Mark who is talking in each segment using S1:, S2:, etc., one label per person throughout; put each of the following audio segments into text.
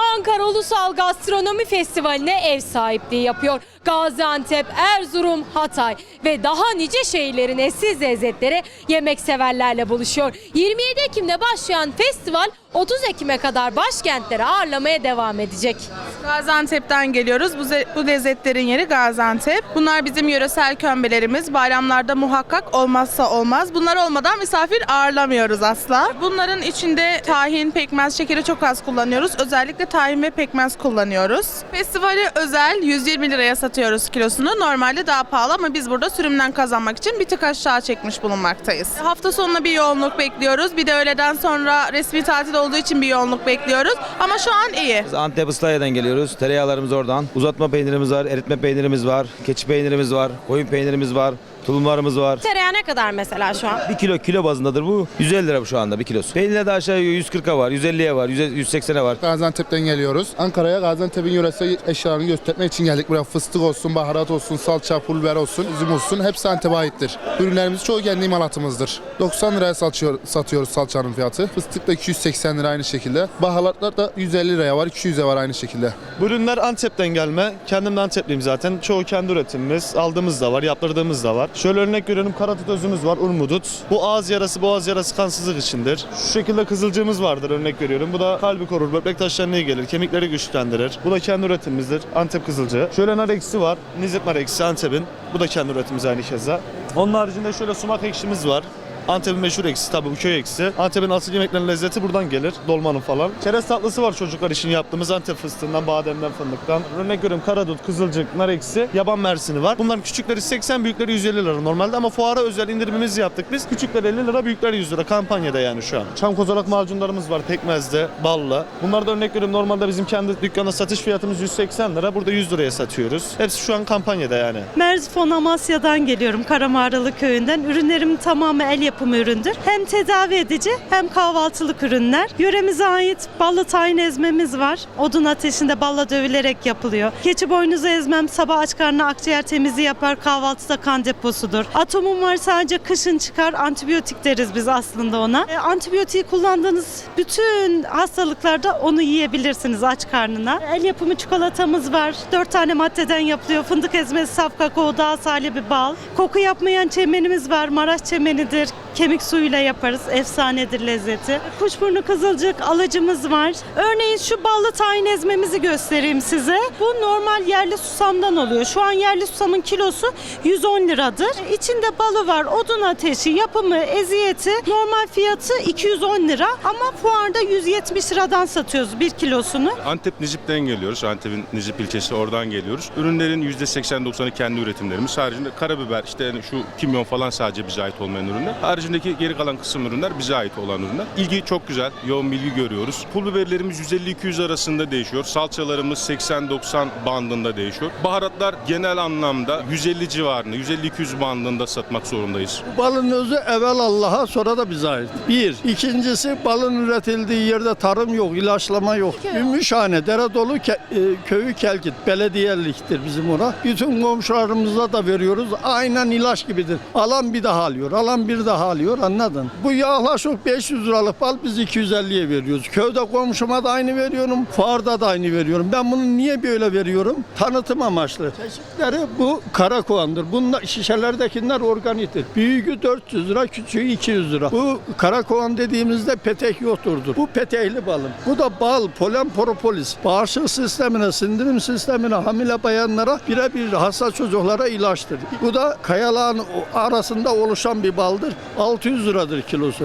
S1: Oh. Ankara Ulusal Gastronomi Festivali'ne ev sahipliği yapıyor. Gaziantep, Erzurum, Hatay ve daha nice şehirlerin eşsiz lezzetleri yemekseverlerle buluşuyor. 27 Ekim'de başlayan festival 30 Ekim'e kadar başkentleri ağırlamaya devam edecek.
S2: Gaziantep'ten geliyoruz. Bu, bu lezzetlerin yeri Gaziantep. Bunlar bizim yöresel kömbelerimiz. Bayramlarda muhakkak olmazsa olmaz. Bunlar olmadan misafir ağırlamıyoruz asla. Bunların içinde tahin, pekmez, şekeri çok az kullanıyoruz. Özellikle tahin ve pekmez kullanıyoruz. Festivali özel 120 liraya satıyoruz kilosunu. Normalde daha pahalı ama biz burada sürümden kazanmak için bir tık aşağı çekmiş bulunmaktayız. Hafta sonuna bir yoğunluk bekliyoruz. Bir de öğleden sonra resmi tatil olduğu için bir yoğunluk bekliyoruz. Ama şu an iyi.
S3: Biz Antep Islahiye'den geliyoruz. Tereyağlarımız oradan. Uzatma peynirimiz var, eritme peynirimiz var, keçi peynirimiz var, koyun peynirimiz var, tulumlarımız var.
S1: Tereyağı ne kadar mesela şu an?
S3: 1 kilo kilo bazındadır bu. 150 lira bu şu anda bir kilosu. Peynirde de aşağı 140'a var, 150'ye var, 100'e 180'e var.
S4: Gaziantep'ten geliyoruz. Ankara'ya Gaziantep'in yöresel eşyalarını göstermek için geldik. Buraya fıstık olsun, baharat olsun, salça, pul biber olsun, üzüm olsun. Hepsi Antep'e aittir. Ürünlerimiz çoğu kendi imalatımızdır. 90 liraya satıyor, satıyoruz salçanın fiyatı. Fıstık da 280 lira aynı şekilde. Baharatlar da 150 liraya var, 200'e var aynı şekilde.
S5: Bu ürünler Antep'ten gelme. Kendim de Antepliyim zaten. Çoğu kendi üretimimiz. Aldığımız da var, yaptırdığımız da var. Şöyle örnek veriyorum karatut özümüz var, urmudut. Bu ağız yarası, boğaz yarası kansızlık içindir. Şu şekilde kızılcığımız vardır örnek veriyorum. Bu da kalbi korur, böbrek taşlarına iyi gelir, kemikleri güçlendirir. Bu da kendi üretimimizdir. Antep kızılcığı. Şöyle nar ekşisi var. Nizip nar ekşisi Antep'in. Bu da kendi üretimimiz aynı keza. Onun haricinde şöyle sumak ekşimiz var. Antep'in meşhur ekşisi tabii bu köy ekşisi. Antep'in asıl yemeklerinin lezzeti buradan gelir. Dolmanın falan. Çerez tatlısı var çocuklar için yaptığımız Antep fıstığından, bademden, fındıktan. Örnek veriyorum karadut, kızılcık, nar ekşisi, yaban mersini var. Bunların küçükleri 80, büyükleri 150 lira normalde ama fuara özel indirimimizi yaptık biz. Küçükler 50 lira, büyükler 100 lira kampanyada yani şu an. Çam kozalak macunlarımız var pekmezde, balla. Bunlar da örnek veriyorum normalde bizim kendi dükkanda satış fiyatımız 180 lira. Burada 100 liraya satıyoruz. Hepsi şu an kampanyada yani.
S6: Merzifon Amasya'dan geliyorum Karamağralı köyünden. Ürünlerim tamamı el yapımı üründür. Hem tedavi edici hem kahvaltılık ürünler. Yöremize ait ballı tayin ezmemiz var. Odun ateşinde balla dövülerek yapılıyor. Keçi boynuzu ezmem sabah aç karnına akciğer temizliği yapar. Kahvaltıda kan deposudur. Atomum var sadece kışın çıkar. Antibiyotik deriz biz aslında ona. E, antibiyotiği kullandığınız bütün hastalıklarda onu yiyebilirsiniz aç karnına. El yapımı çikolatamız var. Dört tane maddeden yapılıyor. Fındık ezmesi, saf kakao, dağ salebi, bal. Koku yapmayan çemenimiz var. Maraş çemenidir. Kemik suyuyla yaparız. Efsanedir lezzeti. Kuşburnu kızılcık alıcımız var. Örneğin şu ballı tahin ezmemizi göstereyim size. Bu normal yerli susamdan oluyor. Şu an yerli susamın kilosu 110 liradır. İçinde balı var, odun ateşi, yapımı, eziyeti. Normal fiyatı 210 lira ama fuarda 170 liradan satıyoruz bir kilosunu.
S7: Antep Nizip'ten geliyoruz. Antep'in Nizip ilçesi oradan geliyoruz. Ürünlerin %80-90'ı kendi üretimlerimiz. Haricinde karabiber, işte şu kimyon falan sadece bize ait olmayan ürünler. Haricindeki geri kalan kısım ürünler bize ait olan ürünler. İlgi çok güzel, yoğun bilgi görüyoruz. Pul biberlerimiz 150-200 arasında değişiyor. Salçalarımız 80-90 bandında değişiyor. Baharatlar genel anlamda 150 civarında, 150-200 bandında satmak zorundayız.
S8: Balın özü evvel Allah'a sonra da bize ait. Bir. İkincisi balın üretildiği yerde tarım yok, ilaçlama yok. Ümmüşhane, Deredolu ke- e, köyü Kelkit, belediyeliktir bizim ora. Bütün komşularımıza da veriyoruz. Aynen ilaç gibidir. Alan bir daha alıyor, alan bir daha alıyor anladın. Bu yaklaşık 500 liralık bal biz 250'ye veriyoruz. Köyde komşuma da aynı veriyorum, fuarda da aynı veriyorum. Ben bunu niye böyle veriyorum? Tanıtım amaçlı. Çeşitleri bu karakoğandır. Bunlar şişelerdekiler organiktir. Büyüğü 400 lira, küçüğü 200 lira. Bu karakoğan dediğimizde petek yoturdur. Bu petekli balım. Bu da bal, polen propolis. Bağışıklık sistemine, sindirim sistemine, hamile bayanlara birebir hasta çocuklara ilaçtır. Bu da kayalağın arasında oluşan bir baldır. 600 liradır kilosu.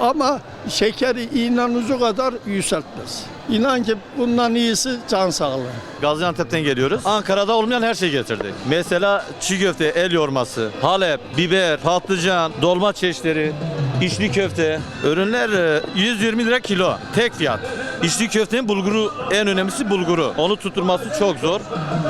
S8: Ama şekeri inanucu kadar yükseltmez. İnan ki bundan iyisi can sağlığı.
S9: Gaziantep'ten geliyoruz. Ankara'da olmayan her şeyi getirdik. Mesela çiğ köfte, el yorması, halep, biber, patlıcan, dolma çeşitleri, içli köfte. Ürünler e, 120 lira kilo. Tek fiyat. İçli köftenin bulguru en önemlisi bulguru. Onu tutturması çok zor.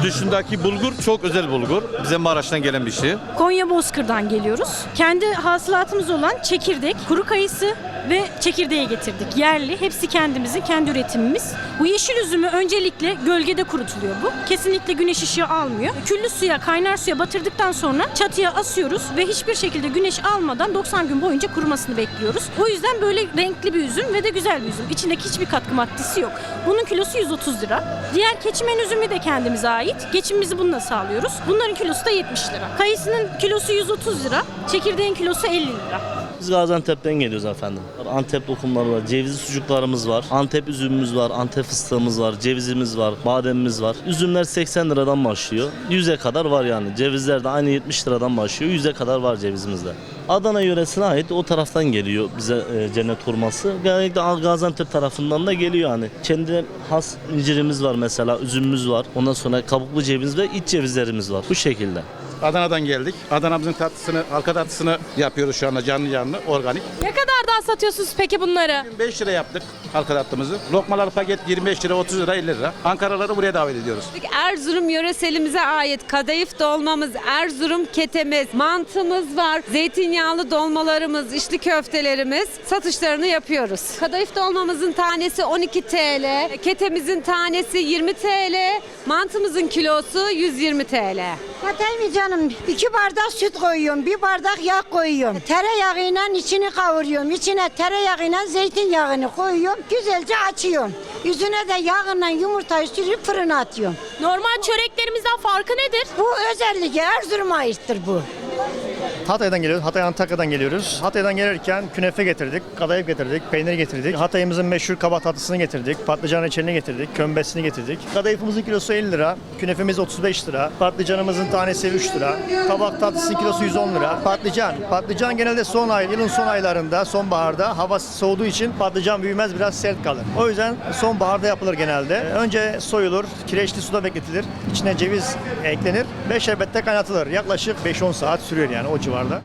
S9: Dışındaki bulgur çok özel bulgur. Bize Maraş'tan gelen bir şey.
S10: Konya Bozkır'dan geliyoruz. Kendi hasılatımız olan çekirdek, kuru kayısı ve çekirdeği getirdik. Yerli, hepsi kendimizin, kendi üretimimiz. Bu yeşil üzümü öncelikle gölgede kurutuluyor bu. Kesinlikle güneş ışığı almıyor. Küllü suya, kaynar suya batırdıktan sonra çatıya asıyoruz ve hiçbir şekilde güneş almadan 90 gün boyunca kurumasını bekliyoruz. O yüzden böyle renkli bir üzüm ve de güzel bir üzüm. İçindeki hiçbir katkı maddesi yok. Bunun kilosu 130 lira. Diğer keçimen üzümü de kendimize ait. Geçimimizi bununla sağlıyoruz. Bunların kilosu da 70 lira. Kayısının kilosu 130 lira. Çekirdeğin kilosu 50 lira.
S9: Biz Gaziantep'ten geliyoruz efendim. Antep lokumları var, cevizli sucuklarımız var, Antep üzümümüz var, Antep fıstığımız var, cevizimiz var, bademimiz var. Üzümler 80 liradan başlıyor. 100'e kadar var yani. Cevizler de aynı 70 liradan başlıyor. 100'e kadar var cevizimizde. Adana yöresine ait o taraftan geliyor bize e, cennet hurması. Genellikle Gaziantep tarafından da geliyor yani. Kendi has incirimiz var mesela, üzümümüz var. Ondan sonra kabuklu ceviz ve iç cevizlerimiz var. Bu şekilde.
S11: Adana'dan geldik. Adana'mızın tatlısını, halka tatlısını yapıyoruz şu anda canlı canlı, organik.
S1: Ne kadardan satıyorsunuz peki bunları?
S11: 5 lira yaptık halka tatlımızı. Lokmalar paket 25 lira, 30 lira, 50 lira. Ankaralıları buraya davet ediyoruz.
S12: Erzurum yöreselimize ait kadayıf dolmamız, Erzurum ketemiz, mantımız var, zeytinyağlı dolmalarımız, içli köftelerimiz satışlarını yapıyoruz. Kadayıf dolmamızın tanesi 12 TL, ketemizin tanesi 20 TL, mantımızın kilosu 120 TL.
S13: Hatay mı canım? İki bardak süt koyuyorum, bir bardak yağ koyuyorum. Tereyağıyla içini kavuruyorum. İçine tereyağıyla zeytinyağını koyuyorum. Güzelce açıyorum. Yüzüne de yağıyla yumurtayı sürüp fırına atıyorum.
S1: Normal çöreklerimizden farkı nedir?
S13: Bu özelliği Erzurum'a aittir bu.
S14: Hatay'dan geliyoruz. Hatay Antakya'dan geliyoruz. Hatay'dan gelirken künefe getirdik, kadayıf getirdik, peynir getirdik. Hatay'ımızın meşhur kabak tatlısını getirdik, patlıcan reçelini getirdik, kömbesini getirdik. Kadayıfımızın kilosu 50 lira, künefemiz 35 lira, patlıcanımızın tanesi 3 lira, kabak tatlısının kilosu 110 lira. Patlıcan, patlıcan genelde son ay, yılın son aylarında, sonbaharda hava soğuduğu için patlıcan büyümez biraz sert kalır. O yüzden sonbaharda yapılır genelde. Önce soyulur, kireçli suda bekletilir, içine ceviz eklenir ve şerbette kaynatılır. Yaklaşık 5-10 saat sürüyor yani o civarda.